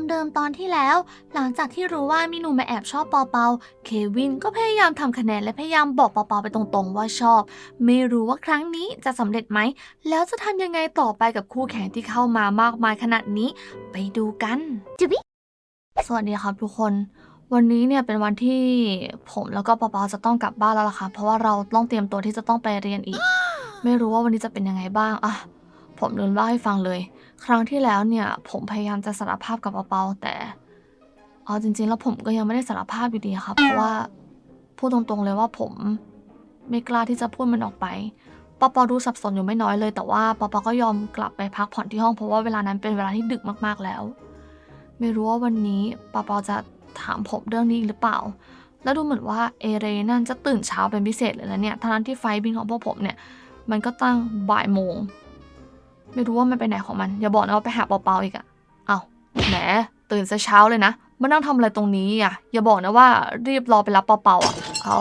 ามเดิมตอนที่แล้ว หลังจากที่รู้ว่ามีหนุ่มมาแอบชอบเปาเปา เควินก็พยายามทำคะแนนและพยายามบอกเปาเปาไปตรงๆว่าชอบ ไม่รู้ว่าครั้งนี้จะสำเร็จไหม แล้วจะทำยังไงต่อไปกับคู่แข่งที่เข้ามามากมายขนาดนี้ ไปดูกันจุบิสวัสดีครับทุกคน วันนี้เนี่ยเป็นวันที่ผมแล้วก็เปาเปาจะต้องกลับบ้านแล้วล่ะค่ะ เพราะว่าเราต้องเตรียมตัวที่จะต้องไปเรียนอีก ไม่รู้ว่าวันนี้จะเป็นยังไงบ้างอะผมลืมเล่าให้ฟังเลย ครั้งที่แล้วเนี่ย ผมพยายามจะสารภาพกับเปาเปาแต่เอาจริง ๆ แล้วผมก็ยังไม่ได้สารภาพอยู่ดีครับ เพราะว่าพูดตรงๆเลยว่าผมไม่กล้าที่จะพูดมันออกไปปาเปาดูสับสนอยู่ไม่น้อยเลย แต่ว่าปาเปาก็ยอมกลับไปพักผ่อนที่ห้องเพราะว่าเวลานั้นเป็นเวลาที่ดึกมากๆแล้ว ไม่รู้ว่าวันนี้ปาเปาจะถามผมเรื่องนี้อีกหรือเปล่า แล้วดูเหมือนว่าเอเรนั่นจะตื่นเช้าเป็นพิเศษเลยนะเนี่ยทั้งที่ไฟบินของพวกผมเนี่ย มันก็ตั้งบ่ายโมง ไม่รู้ว่ามันไปไหนของมัน อย่าบอกนะว่าไปหาเปาๆอีกอะเอาแหมตื่นซะเช้าเลยนะมานั่งทำอะไรตรงนี้อะ อย่าบอกนะว่ารีบรอไปรับเปาๆอะเอา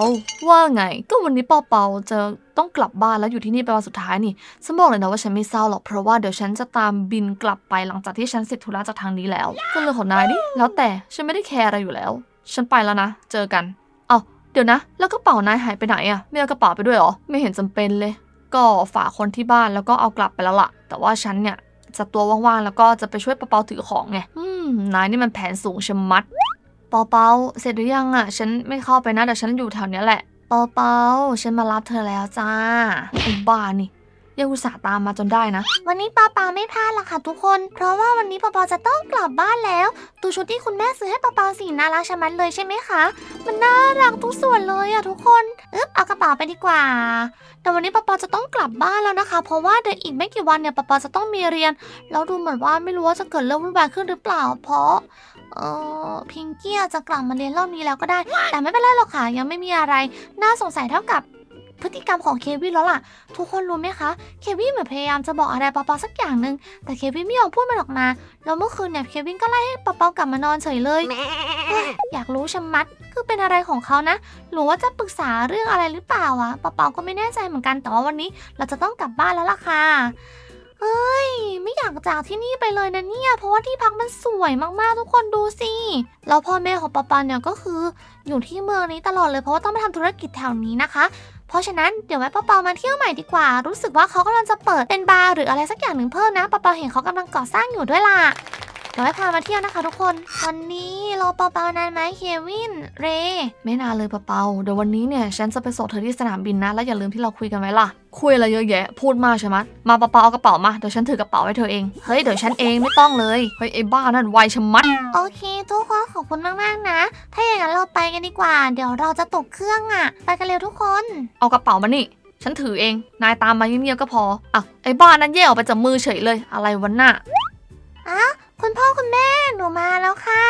ว่าไง ก็วันนี้เปาๆจะต้องกลับบ้านแล้วอยู่ที่นี่เป็นวันสุดท้ายนี่ฉันบอกเลยนะว่าฉันไม่เศร้าหรอกเพราะว่าเดี๋ยวฉันจะตามบินกลับไปหลังจากที่ฉันเสร็จธุระจากทางนี้แล้วก็เลยของนายดิแล้วแต่ฉันไม่ได้แคร์อะไรอยู่แล้ว ฉันไปแล้วนะ เจอกัน เอาเดี๋ยวนะ แล้วกระเป๋านายหายไปไหนอะไม่เอากระเป๋าไปด้วยหรอไม่เห็นจำเป็นเลย ก็ฝากคนที่บ้านแล้วก็เอากลับไปแล้วล่ะ แต่ว่าฉันเนี่ยจะตัวว่างๆ แล้วก็จะไปช่วยเปาๆถือของไง อืม นายนี่มันแผนสูงชะมัด เปาๆเสร็จหรือยังอะ ฉันไม่เข้าไปนะเดี๋ยวฉันอยู่แถวเนี้ยแหละ เปาๆฉันมารับเธอแล้วจ้าไอ้บ้านี่ ยังอุตส่าห์ตามมาจนได้นะ วันนี้ปาปาไม่พลาดหรอกค่ะทุกคน เพราะว่าวันนี้ปาปาจะต้องกลับบ้านแล้ว ตูชุดที่คุณแม่ซื้อให้ปาปาสีน่ารักชะมัดเลยใช่ไหมคะ มันน่ารักทุกส่วนเลยอะทุกคนอึ๊บเอากระเป๋าไปดีกว่า แต่วันนี้ปาปาจะต้องกลับบ้านแล้วนะคะ เพราะว่าเดี๋ยวอีกไม่กี่วันเนี่ยปาปาจะต้องมีเรียน แล้วดูเหมือนว่าไม่รู้ว่าจะเกิดเรื่องวุ่นวายขึ้นหรือเปล่า เพราะเออพิงกี้อาจจะกลับมาเรียนรอบนี้แล้วก็ได้ แต่ไม่เป็นไรหรอกค่ะยังไม่มีอะไร น่าสงสัยเท่ากับ พฤติกรรมของเควินแล้วล่ะ ทุกคนรู้ไหมคะ เควินเหมือนพยายามจะบอกอะไรปาปาสักอย่างหนึ่งแต่เควินไม่ยอมพูดมันออกมา แล้วเมื่อคืนเนี่ยเควินก็ไล่ให้ปาปากลับมานอนเฉยเลยเฮ้ยอยากรู้ชะมัด คือเป็นอะไรของเขานะ หรือว่าจะปรึกษาเรื่องอะไรหรือเปล่าอะปาปาก็ไม่แน่ใจเหมือนกันแต่ว่าวันนี้ เราจะต้องกลับบ้านแล้วล่ะค่ะเฮ้ย ไม่อยากจากที่นี่ไปเลยนะเนี่ย เพราะว่าที่พักมันสวยมากๆทุกคนดูสิ แล้วพ่อแม่ของปาปาเนี่ยก็คืออยู่ที่เมืองนี้ตลอดเลยเพราะว่าต้องไปทำธุรกิจแถวนี้นะคะ เพราะฉะนั้นเดี๋ยวแม่ปาเปามาเที่ยวใหม่ดีกว่า รู้สึกว่าเขากำลังจะเปิดเป็นบาร์หรืออะไรสักอย่างหนึ่งเพิ่มนะปาเปาเห็นเขากำลังก่อสร้างอยู่ด้วยล่ะ ยวไว้พามาเที่ยวนะคะทุกคน วันนี้รอเปาเปานานไหมเควิน เร ไม่นานเลยเปาเปาเดี๋ยววันนี้เนี่ยฉันจะไปส่งเธอที่สนามบินนะ แล้วอย่าลืมที่เราคุยกันไว้ล่ะ คุยอะไรเยอะแยะ พูดมากใช่ไหมมาเปาเปาเอากระเป๋ามา เดี๋ยวฉันถือกระเป๋าให้เธอเอง เฮ้ย เดี๋ยวฉันเองไม่ต้องเลย เฮ้ยไอ้บ้านั่นไวชะมัด โอเคทุกคนขอบคุณมากๆนะ ถ้าอย่างนั้นเราไปกันดีกว่า เดี๋ยวเราจะตกเครื่องอะไปกันเร็วทุกคน เอากระเป๋ามานี่ฉันถือเอง นายตามมาเงียบๆก็พออะไอ้บ้านั้นแย่ออกไปจากมือเฉยเลย อะไรวันน่ะอะ คุณพ่อคุณแม่หนูมาแล้วค่ะ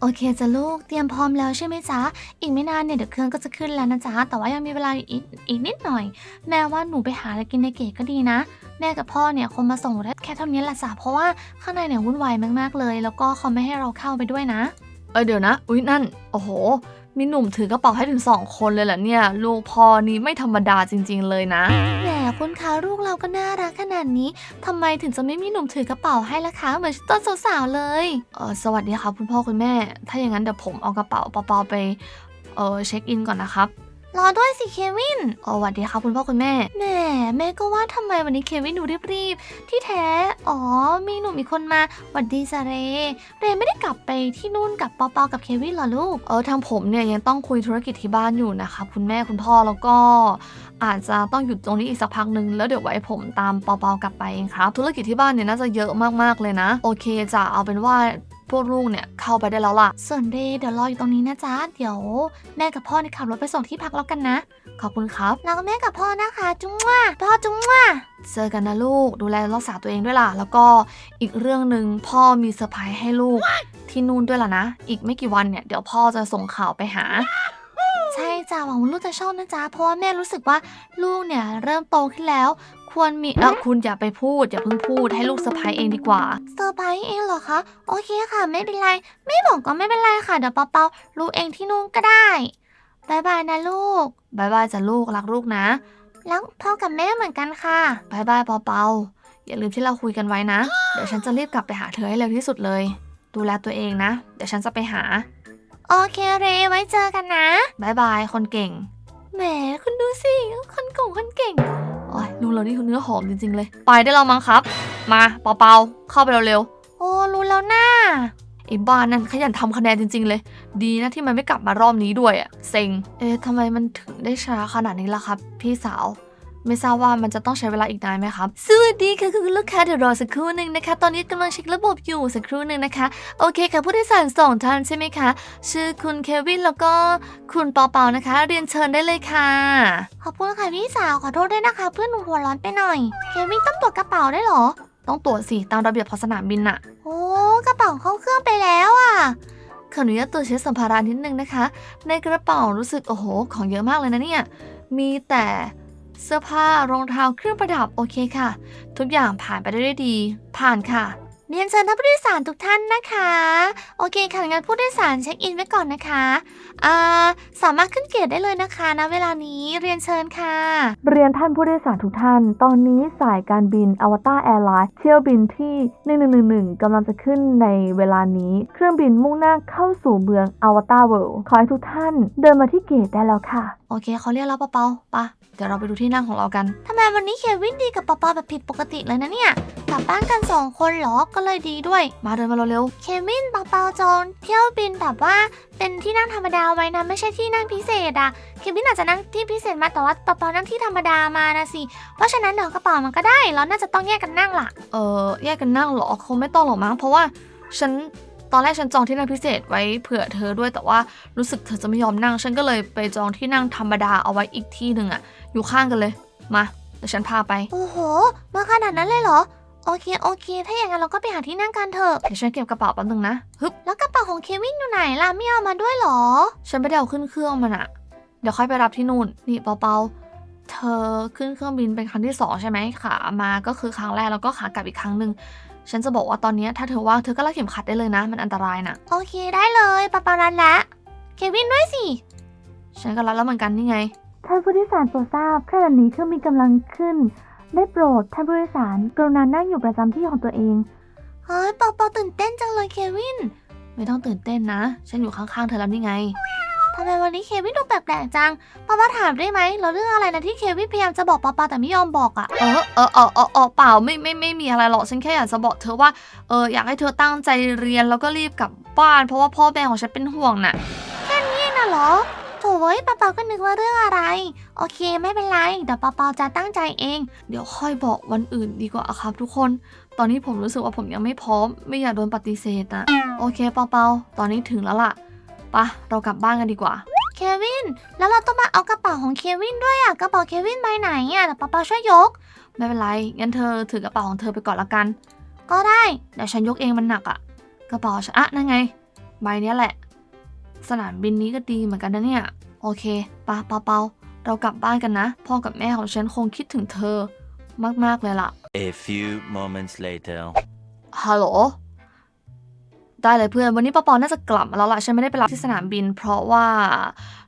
โอเคจ้ะลูกเตรียมพร้อมแล้วใช่ไหมจ๊ะ อีกไม่นานเนี่ยเดี๋ยวเครื่องก็จะขึ้นแล้วนะจ๊ะ แต่ว่ายังมีเวลาอีกอีกนิดหน่อย แม่ว่าหนูไปหาอะไรกินในเกตก็ดีนะ แม่กับพ่อเนี่ยคงมาส่งได้แค่เท่านี้แหละจ้ะเพราะว่าข้างในเนี่ยวุ่นวายมากๆเลย แล้วก็เขาไม่ให้เราเข้าไปด้วยนะ เออเดี๋ยวนะ อุ๊ยนั่น โอ้โห มีหนุ่มถือกระเป๋าให้ถึงสองคนเลยเหรอเนี่ย ลูกพ่อนี่ไม่ธรรมดาจริง ๆ เลยนะ แหมคุณคะลูกเราก็น่ารักขนาดนี้ทำไมถึงจะไม่มีหนุ่มถือกระเป๋าให้ล่ะคะ เหมือนตอนสาวๆเลยเออสวัสดีครับคุณพ่อคุณแม่ ถ้าอย่างนั้นเดี๋ยวผมเอากระเป๋าเปาๆไปเออเช็คอินก่อนนะครับ รอด้วยสิเควินอ๋อสวัสดีครับคุณพ่อคุณแม่แหมแม่ก็ว่าทำไมวันนี้เควินดูรีบๆ ที่แท้ อ๋อ มีหนุ่มอีกคนมาวัดดีจ้ะเร เรไม่ได้กลับไปที่นู่นกับเปาๆกับเควินหรอลูก เออทางผมเนี่ยยังต้องคุยธุรกิจที่บ้านอยู่นะคะ คุณแม่คุณพ่อแล้วก็อาจจะต้องหยุดตรงนี้อีกสักพักหนึ่งแล้วเดี๋ยวไว้ผมตามเปาๆกลับไปเองครับ ธุรกิจที่บ้านเนี่ยน่าจะเยอะมากๆเลยนะ โอเคจะเอาเป็นว่า พวกลูกเนี่ยเข้าไปได้แล้วล่ะ ส่วนเรเดี๋ยวรออยู่ตรงนี้นะจ๊ะ เดี๋ยวแม่กับพ่อเนี่ยขับรถไปส่งที่พักแล้วกันนะ ขอบคุณครับ แล้วก็แม่กับพ่อนะคะ จุ้งว่าพ่อจุ้งว่าเจอกันนะลูก ดูแลรักษาตัวเองด้วยล่ะ แล้วก็อีกเรื่องหนึ่งพ่อมีเซอร์ไพรส์ให้ลูกที่นู่นด้วยล่ะนะ อีกไม่กี่วันเนี่ยเดี๋ยวพ่อจะส่งข่าวไปหาใช่จ้าหวังว่าลูกจะชอบนะจ๊ะเพราะว่าแม่รู้สึกว่าลูกเนี่ยเริ่มโตขึ้นแล้ว ควรมีเออคุณอย่าไปพูดอย่าเพิ่งพูดให้ลูกเซอร์ไพรส์เองดีกว่าเซอร์ไพรส์เองเหรอคะ โอเคค่ะ ไม่เป็นไร ไม่บอกก็ไม่เป็นไรค่ะ เดี๋ยวเปาๆรู้เองที่นู่นก็ได้บายบายนะลูกบายบายจ้ะลูกรักลูกนะ รักพ่อกับแม่เหมือนกันค่ะบายบายเปาๆอย่าลืมที่เราคุยกันไว้นะ เดี๋ยวฉันจะรีบกลับไปหาเธอให้เร็วที่สุดเลย ดูแลตัวเองนะ เดี๋ยวฉันจะไปหา โอเคเรไว้เจอกันนะบายบายคนเก่ง แหมคุณดูสิ คนเก่งคนเก่ง โอ้ยลุงเรานี่คือเนื้อหอมจริงๆเลย ไปได้แล้วมั้งครับ มาเปาๆเข้าไปเร็วโอ้รู้แล้วนะ่าๆไอ้บ้านนั่นขยันทำคะแนนจริง ๆ เลย ดีนะที่มันไม่กลับมารอบนี้ด้วยอะเซ็ง เอ๊ะทำไมมันถึงได้ช้าขนาดนี้ล่ะครับ พี่สาว ไม่ทราบว่ามันจะต้องใช้เวลาอีกนานไหมครับ สวัสดีค่ะคุณลูกค้าเดี๋ยวรอสักครู่หนึ่งนะคะ ตอนนี้กำลังเช็คระบบอยู่สักครู่หนึ่งนะคะ โอเคค่ะผู้โดยสารสองท่านใช่ไหมคะ ชื่อคุณเควินแล้วก็คุณเปาเปานะคะ เรียนเชิญได้เลยค่ะ ขอบคุณค่ะพี่สาวขอโทษด้วยนะคะ เพื่อนหนูหัวร้อนไปหน่อย เควินต้องตรวจกระเป๋าได้วยเหรอ ต้องตรวจสิตามระเบียบของสนามบินน่ะ โอ้กระเป๋าเข้าเครื่องไปแล้วอะขออนุญาตตรวจเช็คสัมภาระนิดนึงนะคะ ในกระเป๋ารู้สึกโอ้โห ของเยอะมากเลยนะเนี่ย มีแต่ เสื้อผ้ารองเท้าเครื่องประดับโอเคค่ะ ทุกอย่างผ่านไปได้ด้วยดี ผ่านค่ะ เรียนเชิญท่านผู้โดยสารทุกท่านนะคะ โอเคค่ะงั้นผู้โดยสารเช็คอินไว้ก่อนนะคะอ่าสามารถขึ้นเกียรติได้เลยนะคะณเวลานี้เรียนเชิญค่ะ เรียนท่านผู้โดยสารทุกท่าน ตอนนี้สายการบินอวตารแอร์ไลน์เที่ยวบินที่ 1111กำลังจะขึ้นในเวลานี้ เครื่องบินมุ่งหน้าเข้าสู่เมืองอวตารเวิลด์ขอให้ทุกท่านเดินมาที่เกตได้แล้วค่ะ โอเคเขาเรียกแล้วเปาเปาปะเดี๋ยวเราไปดูที่นั่งของเรากันทำไมวันนี้เควินดีกับปอปอแบบผิดปกติเลยนะเนี่ยกลับบ้านกันสองคนเหรอก็เลยดีด้วย มาเดินมาเร็วเควินปอปอจองเที่ยวบินแบบว่าเป็นที่นั่งธรรมดาไว้นะไม่ใช่ที่นั่งพิเศษอะเควินอาจจะนั่งที่พิเศษมาแต่ว่าปอปอนั่งที่ธรรมดามานะสิเพราะฉะนั้นเดี๋ยวกระเป๋ามันก็ได้เราน่าจะต้องแยกกันนั่งล่ะ เออแยกกันนั่งเหรอคงไม่ต้องหรอกมั้งเพราะว่าฉัน ตอนแรกฉันจองที่นั่งพิเศษไว้เผื่อเธอด้วย แต่ว่ารู้สึกเธอจะไม่ยอมนั่ง ฉันก็เลยไปจองที่นั่งธรรมดาเอาไว้อีกที่หนึ่งอะอยู่ข้างกันเลย มาเดี๋ยวฉันพาไป โอ้โห มาขนาดนั้นเลยเหรอ โอเค โอเค ถ้าอย่างนั้นเราก็ไปหาที่นั่งกันเถอะ เดี๋ยวฉันเก็บกระเป๋าแป๊บนึงนะ ฮึบ แล้วกระเป๋าของเควินอยู่ไหนล่ะ ไม่เอามาด้วยเหรอ ฉันไม่ได้เอาขึ้นเครื่องมันอะเดี๋ยวค่อยไปรับที่นู่น นี่เปาๆ เธอขึ้นเครื่องบินเป็นครั้งที่สองใช่ไหมขามาก็คือครั้งแรกแล้วก็ขากลับอีกครั้งหนึ่ง ฉันจะบอกว่าตอนเนี้ยถ้าเธอว่างเธอก็รัดเข็มขัดได้เลยนะ มันอันตรายนะโอเคได้เลยปะปารันละเควินด้วยสิ ฉันก็รัดแล้วเหมือนกันนี่ไง ท่านผู้โดยสารโปรดทราบขณะนี้เครื่องบินกำลังขึ้น ได้โปรดท่านผู้โดยสารกรุณานั่งอยู่ประจำที่ของตัวเองเฮ้ยปอปอตื่นเต้นจังเลยเควิน ไม่ต้องตื่นเต้นนะ ฉันอยู่ข้างๆเธอแล้วนี่ไง ทำไมวันนี้เควินดูแปลกๆจังปอปอถามได้ไหมเราเรื่องอะไรนะที่เควินพยายามจะบอกปอปอแต่ไม่ยอมบอกอะเออเออเออเออเออเปล่าไม่ไม่ไม่มีอะไรหรอกฉันแค่อยากจะบอกเธอว่าเอออยากให้เธอตั้งใจเรียนแล้วก็รีบกลับบ้าน เพราะว่าพ่อแม่ของฉันเป็นห่วงน่ะนี่น่ะเหรอโถ่เว้ยปอปอก็นึกว่าเรื่องอะไร โอเคไม่เป็นไรเดี๋ยวปอปอจะตั้งใจเอง เดี๋ยวค่อยบอกวันอื่นดีกว่าครับทุกคน ตอนนี้ผมรู้สึกว่าผมยังไม่พร้อม ไม่อยากโดนปฏิเสธนะโอเคเปาเปาตอนนี้ถึงแล้วล่ะไปะเรากลับบ้านกันดีกว่า เควิน แล้วเราต้องมาเอากระเป๋าของเควินด้วยอะกระเป๋าเควินใบไหนอะเดี๋ยวปอปอช่วยยก ไม่เป็นไร งั้นเธอถือกระเป๋าของเธอไปก่อนละกัน ก็ได้ เดี๋ยวฉันยกเองมันหนักอะกระเป๋าฉันอะนั่นไง ใบเนี้ยแหละ สนามบินนี้ก็ดีเหมือนกันนะเนี่ย โอเคปะเปาเปาเรากลับบ้านกันนะ พ่อกับแม่ของฉันคงคิดถึงเธอ มากๆเลยล่ะ A few moments later. ฮัลโหล ได้เลยเพื่อน วันนี้ปอปอน่าจะกลับมาแล้วล่ะฉันไม่ได้ไปรับที่สนามบิน เพราะว่า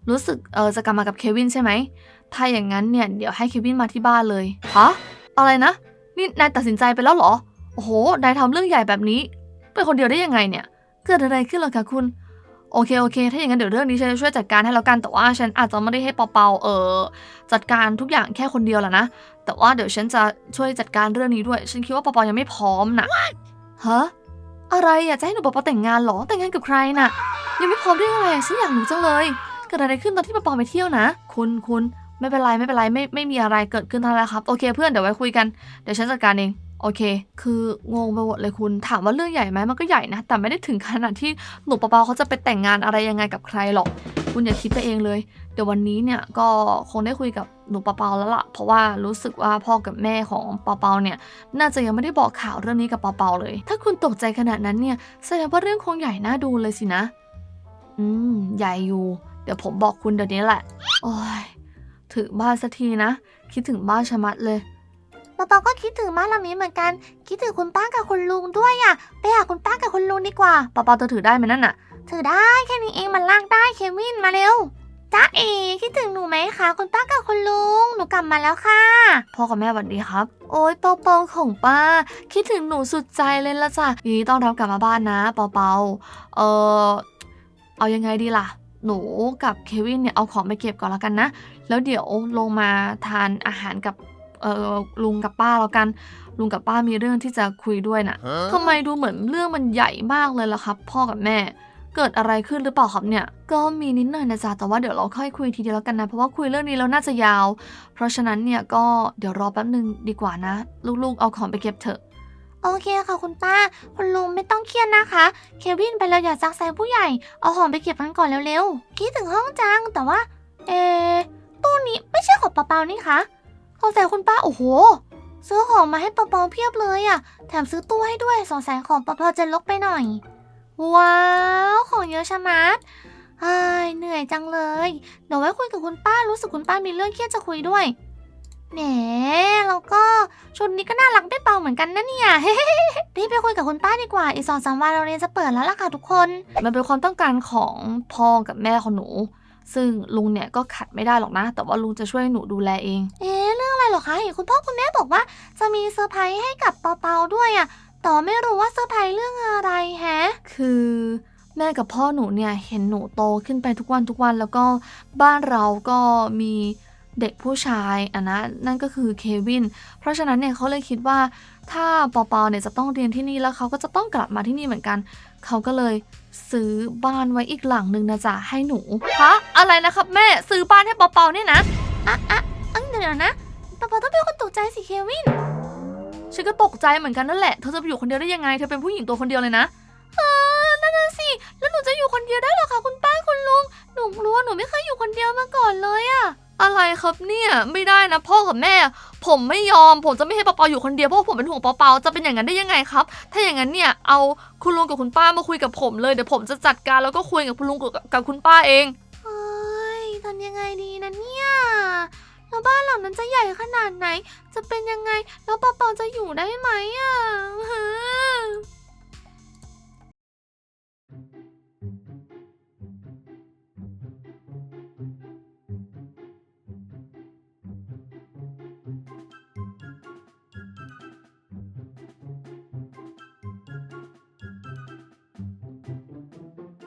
รู้สึกเออจะกลับมากับเควินใช่ไหม ถ้าอย่างนั้นเนี่ยเดี๋ยวให้เควินมาที่บ้านเลยฮะอะไรนะ นี่นายตัดสินใจไปแล้วเหรอ โอ้โห นายทำเรื่องใหญ่แบบนี้เป็นคนเดียวได้ยังไงเนี่ย เกิดอะไรขึ้นหรอคะคุณ โอเคโอเค ถ้าอย่างนั้นเดี๋ยวเรื่องนี้ฉันจะช่วยจัดการให้แล้วกัน แต่ว่าฉันอาจจะไม่ได้ให้เปาๆเออจัดการทุกอย่างแค่คนเดียวแหละนะ แต่ว่าเดี๋ยวฉันจะช่วยจัดการเรื่องนี้ด้วย ฉันคิดว่าเปาๆยังไม่พร้อมนะฮะ อะไรอะจะให้หนูปอปาแต่งงานเหรอแต่งงานกับใครน่ะ ยังไม่พร้อมเรื่องอะไรฉันอยากรู้จังเลยเกิดอะไรขึ้นตอนที่ปอปาไปเที่ยวนะ คุณคุณไม่เป็นไรไม่เป็นไรไม่ไม่มีอะไรเกิดขึ้นเท่านั้นแหละครับโอเคเพื่อนเดี๋ยวไว้คุยกันเดี๋ยวฉันจัดการเองโอเค คืองงไปหมดเลยคุณ ถามว่าเรื่องใหญ่ไหมมันก็ใหญ่นะ แต่ไม่ได้ถึงขนาดที่หนูปอปาเขาจะไปแต่งงานอะไรยังไงกับใครหรอก คุณอย่าคิดไปเองเลย เดี๋ยววันนี้เนี่ยก็คงได้คุยกับหนูเปาแล้วล่ะ เพราะว่ารู้สึกว่าพ่อกับแม่ของเปาเนี่ย น่าจะยังไม่ได้บอกข่าวเรื่องนี้กับเปาเลย ถ้าคุณตกใจขนาดนั้นเนี่ยแสดงว่าเรื่องคงใหญ่น่าดูเลยสินะ อืม ใหญ่อยู่ เดี๋ยวผมบอกคุณเดี๋ยวนี้แหละ โอ้ยถึงบ้านสักทีนะ คิดถึงบ้านชะมัดเลยปอปอก็คิดถึงบ้านหลังนี้เหมือนกัน คิดถึงคุณป้ากับคุณลุงด้วยอะไปหาคุณป้ากับคุณลุงดีกว่าเปาๆเธอถือได้ไหมนั่นน่ะ ถือได้แค่นี้เองมันล่ากได้เควิน มาเร็วจ้าเอ๋คิดถึงหนูไหมคะ คุณป้ากับคุณลุง หนูกลับมาแล้วค่ะ พ่อกับแม่สวัสดีครับ โอ๊ยเปาเปาของป้า คิดถึงหนูสุดใจเลยละจ้ะยินดีต้อนรับกลับมาบ้านนะ เปาเปาเออเอายังไงดีล่ะ หนูกับเควินเนี่ยเอาของไปเก็บก่อนแล้วกันนะ แล้วเดี๋ยวลงมาทานอาหารกับเออลุงกับป้าแล้วกัน ลุงกับป้ามีเรื่องที่จะคุยด้วยน่ะทำไมดูเหมือนเรื่องมันใหญ่มากเลยล่ะครับ พ่อกับแม่ เกิดอะไรขึ้นหรือเปล่าครับเนี่ย ก็มีนิดหน่อยนะจ๊ะ แต่ว่าเดี๋ยวเราค่อยคุยทีเดียวแล้วกันนะ เพราะว่าคุยเรื่องนี้แล้วน่าจะยาว เพราะฉะนั้นเนี่ยก็เดี๋ยวรอแป๊บนึงดีกว่านะ ลูกๆ เอาของไปเก็บเถอะ โอเคค่ะคุณป้า คุณลุงไม่ต้องเครียดนะคะ เควินไปแล้วอย่าซักไซผู้ใหญ่ เอาของไปเก็บกันก่อนเร็วๆ คิดถึงห้องจัง แต่ว่า เอตู้นี้ไม่ใช่ของเปาๆนี่คะสงสัยคุณป้า โอ้โห ซื้อของมาให้เปาๆเพียบเลยอะแถมซื้อตู้ให้ด้วยสงสัยของเปาๆจะลกไปหน่อย ว้าว ของเยอะชะมัดเฮ้ยเหนื่อยจังเลย เดี๋ยวไว้คุยกับคุณป้ารู้สึกคุณป้ามีเรื่องเครียดจะคุยด้วย แหมแล้วก็ชุดนี้ก็น่ารักไม่เบาเหมือนกันนะเนี่ยรีบไปคุยกับคุณป้าดีกว่า อีกสองสามวันเราเรียนจะเปิดแล้วล่ะค่ะทุกคน มันเป็นความต้องการของพ่อกับแม่ของหนู ซึ่งลุงเนี่ยก็ขัดไม่ได้หรอกนะ แต่ว่าลุงจะช่วยหนูดูแลเอง เอ๊ะเรื่องอะไรเหรอคะ เห็นคุณพ่อคุณแม่บอกว่า จะมีเซอร์ไพรส์ให้กับเปาๆด้วยอะ แต่ว่าไม่รู้ว่าเซอร์ไพรส์เรื่องอะไรแฮะ คือแม่กับพ่อหนูเนี่ยเห็นหนูโตขึ้นไปทุกวันทุกวันแล้วก็บ้านเราก็มีเด็กผู้ชายอะนะนั่นก็คือเควิน เพราะฉะนั้นเนี่ยเขาเลยคิดว่าถ้าปอปอเนี่ยจะต้องเรียนที่นี่แล้วเขาก็จะต้องกลับมาที่นี่เหมือนกัน เขาก็เลยซื้อบ้านไว้อีกหลังหนึ่งนะจ๊ะให้หนูฮะอะไรนะครับแม่ซื้อบ้านให้ปอปอเนี่ยนะอะอะเอ้ยเดี๋ยวนะเปาต้องเป็นคนตกใจสิเควิน ฉันก็ตกใจเหมือนกันนั่นแหละ เธอจะไปอยู่คนเดียวได้ยังไง เธอเป็นผู้หญิงตัวคนเดียวเลยนะเออนั่นน่ะสิ แล้วหนูจะอยู่คนเดียวได้หรอคะคุณป้าคุณลุง หนูรู้ว่าหนูไม่เคยอยู่คนเดียวมาก่อนเลยอะอะไรครับเนี่ย ไม่ได้นะพ่อกับแม่ ผมไม่ยอม ผมจะไม่ให้เปาเปาอยู่คนเดียวเพราะผมเป็นห่วงเปาเปาจะเป็นอย่างนั้นได้ยังไงครับ ถ้าอย่างนั้นเนี่ย เอาคุณลุงกับคุณป้ามาคุยกับผมเลย เดี๋ยวผมจะจัดการแล้วก็คุยกับคุณลุงกับกับคุณป้าเองเฮ้ยทำยังไงดีนะเนี่ย แล้วบ้านหลังนั้นจะใหญ่ขนาดไหน จะเป็นยังไง แล้วเปาๆจะอยู่ได้ไหมอะ